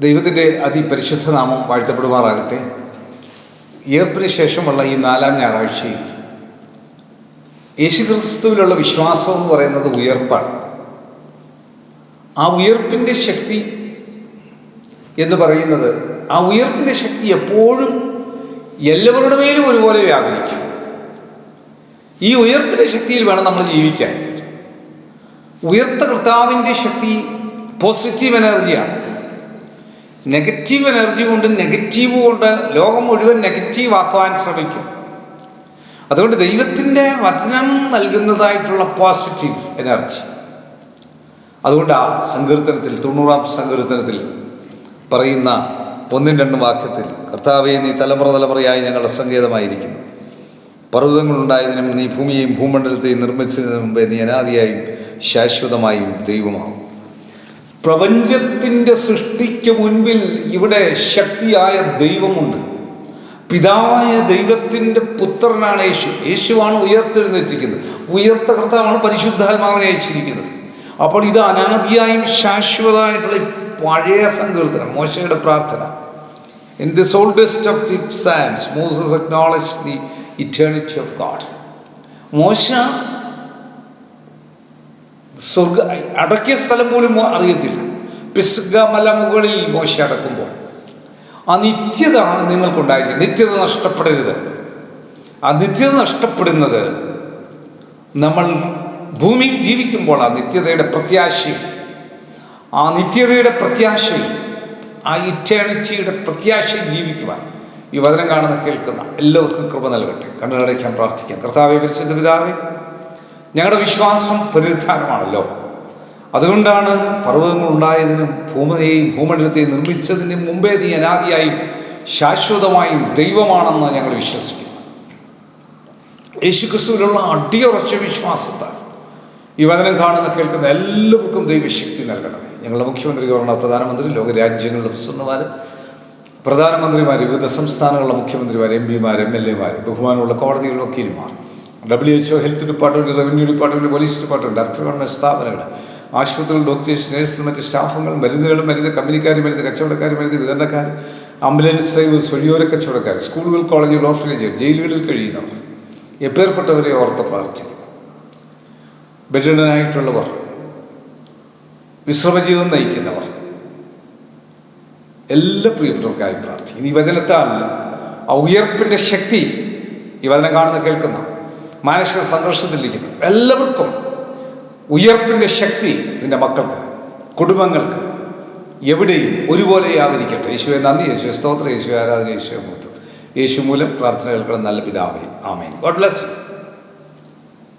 ദൈവത്തിന്റെ അതിപരിശുദ്ധ നാമം വാഴ്ത്തപ്പെടുമാറാകട്ടെ. ഏപ്രിൽ ശേഷമുള്ള ഈ നാലാം ഞായറാഴ്ചയിൽ യേശുക്രിസ്തുവിലുള്ള വിശ്വാസം എന്ന് പറയുന്നത് ഉയർപ്പാണ്. ആ ഉയർപ്പിന്റെ ശക്തി എന്ന് പറയുന്നത് ആ ഉയർപ്പിന്റെ ശക്തി എപ്പോഴും എല്ലാവരുടെ മേലും ഒരുപോലെ വ്യാപരിക്കും. ഈ ഉയർപ്പിന്റെ ശക്തിയിൽ വേണം നമ്മൾ ജീവിക്കാൻ. ഉയർത്ത കർത്താവിന്റെ ശക്തി പോസിറ്റീവ് എനർജിയാണ് നെഗറ്റീവ് എനർജി കൊണ്ട് നെഗറ്റീവ് കൊണ്ട് ലോകം മുഴുവൻ നെഗറ്റീവ് ആക്കുവാൻ ശ്രമിക്കും. അതുകൊണ്ട് ദൈവത്തിന്റെ വചനം നൽകുന്നതായിട്ടുള്ള പോസിറ്റീവ് എനർജി അതുകൊണ്ട് ആ സങ്കീർത്തനത്തിൽ തൊണ്ണൂറാം സങ്കീർത്തനത്തിൽ പറയുന്ന ഒന്നും രണ്ടും വാക്യത്തിൽ കർത്താവെ നീ തലമുറ തലമുറയായി ഞങ്ങളുടെ സങ്കേതമായിരിക്കുന്നു. പർവതങ്ങളുണ്ടായതിനും നീ ഭൂമിയെയും ഭൂമണ്ഡലത്തെയും നിർമ്മിച്ചതിന് മുമ്പേ നീ അനാദിയായും ശാശ്വതമായും ദൈവമാവും പ്രപഞ്ചത്തിന്റെ സൃഷ്ടിക്ക് മുൻപിൽ ഇവിടെ ശക്തിയായ ദൈവമുണ്ട്. പിതാവായ ദൈവത്തിന്റെ പുത്രനാണ് യേശു. യേശുവാണ് ഉയർത്തെഴുന്നേറ്റിരിക്കുന്നത്. ഉയർത്ത കർത്താവാണ് പരിശുദ്ധാത്മാവിനെ അയച്ചിരിക്കുന്നത്. അപ്പോൾ ഇത് അനാദിയായും ശാശ്വതമായിട്ടുള്ള പഴയ സങ്കീർത്തനം മോശയുടെ പ്രാർത്ഥന. In this oldest of the psalms Moses acknowledge the eternity of God മോശ സ്വർഗ അടക്കിയ സ്ഥലം പോലും അറിയത്തില്ല. പിസ്ഗ മലമുകളിൽ മോശ അടക്കുമ്പോൾ. ആ നിത്യത നിങ്ങൾക്കുണ്ടായിരിക്കും നിത്യത നഷ്ടപ്പെടരുത്. ആ നിത്യത നഷ്ടപ്പെടുന്നത് നമ്മൾ ഭൂമിയിൽ ജീവിക്കുമ്പോൾ ആ നിത്യതയുടെ പ്രത്യാശയും ആ നിത്യതയുടെ പ്രത്യാശയും ആ ഇറ്റേണിറ്റിയുടെ പ്രത്യാശയും ജീവിക്കുവാൻ ഈ വചനം കാണുന്ന കേൾക്കുന്ന എല്ലാവർക്കും കൃപ നൽകട്ടെ. കണ്ണുകടയ്ക്കാൻ പ്രാർത്ഥിക്കാം. കർത്താവെ പരിശുദ്ധ പിതാവേ ഞങ്ങളുടെ വിശ്വാസം പുനരുദ്ധാനമാണല്ലോ അതുകൊണ്ടാണ് പർവതങ്ങൾ ഉണ്ടായതിനും ഭൂമിയെയും ഭൂമണ്ഡലത്തെയും നിർമ്മിച്ചതിനും മുമ്പേ നീ അനാദിയായും ശാശ്വതമായും ദൈവമാണെന്ന് ഞങ്ങൾ വിശ്വസിക്കുന്നു. യേശുക്രിസ്തുവിലുള്ള അടിയുറച്ച വിശ്വാസത്താൽ ഈ വചനം കാണുന്ന കേൾക്കുന്ന എല്ലാവർക്കും ദൈവശക്തി നൽകണമേ. ഞങ്ങളുടെ മുഖ്യമന്ത്രി ഗവർണർ പ്രധാനമന്ത്രി ലോകരാജ്യങ്ങളുടെ പ്രസിഡന്റുമാർ പ്രധാനമന്ത്രിമാർ വിവിധ സംസ്ഥാനങ്ങളിലെ മുഖ്യമന്ത്രിമാർ എം പിമാർ എം എൽ എമാർ ബഹുമാനമുള്ള കോടതികളിലെ വക്കീൽമാർ W H O health department revenue department police department അർത്ഥ ഗവൺമെന്റ് സ്ഥാപനങ്ങൾ ആശുപത്രികൾ ഡോക്ടേഴ്സ് നേഴ്സ് മറ്റ് സ്റ്റാഫുകൾ മരുന്നുകൾ മരുന്ന് കമ്പനിക്കാർ മരുന്ന് കച്ചവടക്കാർ മരുന്ന് വിതരണക്കാർ ആംബുലൻസ് ഡ്രൈവേഴ്സ് വഴിയോര കച്ചവടക്കാർ സ്കൂളുകൾ കോളേജുകൾ ഓർഫനേജുകൾ ജയിലുകളിൽ കഴിയുന്നവർ എപ്പേർപ്പെട്ടവരെ ഓർത്ത് പ്രാർത്ഥിക്കുന്നു. ബെഡിഡനായിട്ടുള്ളവർ വിശ്രമജീവിതം നയിക്കുന്നവർ എല്ലാ പ്രിയപ്പെട്ടവർക്കായി പ്രാർത്ഥിക്കുന്നു. ഈ വചനത്താൽ ആ ഉയർപ്പിന്റെ ശക്തി ഈ വചനം കാണുന്ന കേൾക്കുന്ന മാനസിക സംഘർഷത്തിലിരിക്കുന്നു എല്ലാവർക്കും ഉയർപ്പിന്റെ ശക്തി നിന്റെ മക്കൾക്ക് കുടുംബങ്ങൾക്ക് എവിടെയും ഒരുപോലെ ആവരിക്കട്ടെ യേശുവെ നന്ദി. യേശുവെ സ്തോത്ര. യേശു ആരാധന. യേശുവെ മുഖത്തും യേശു മൂലം പ്രാർത്ഥന കേൾക്കണം. നല്ല പിതാവേ. ആമേൻ. God bless you.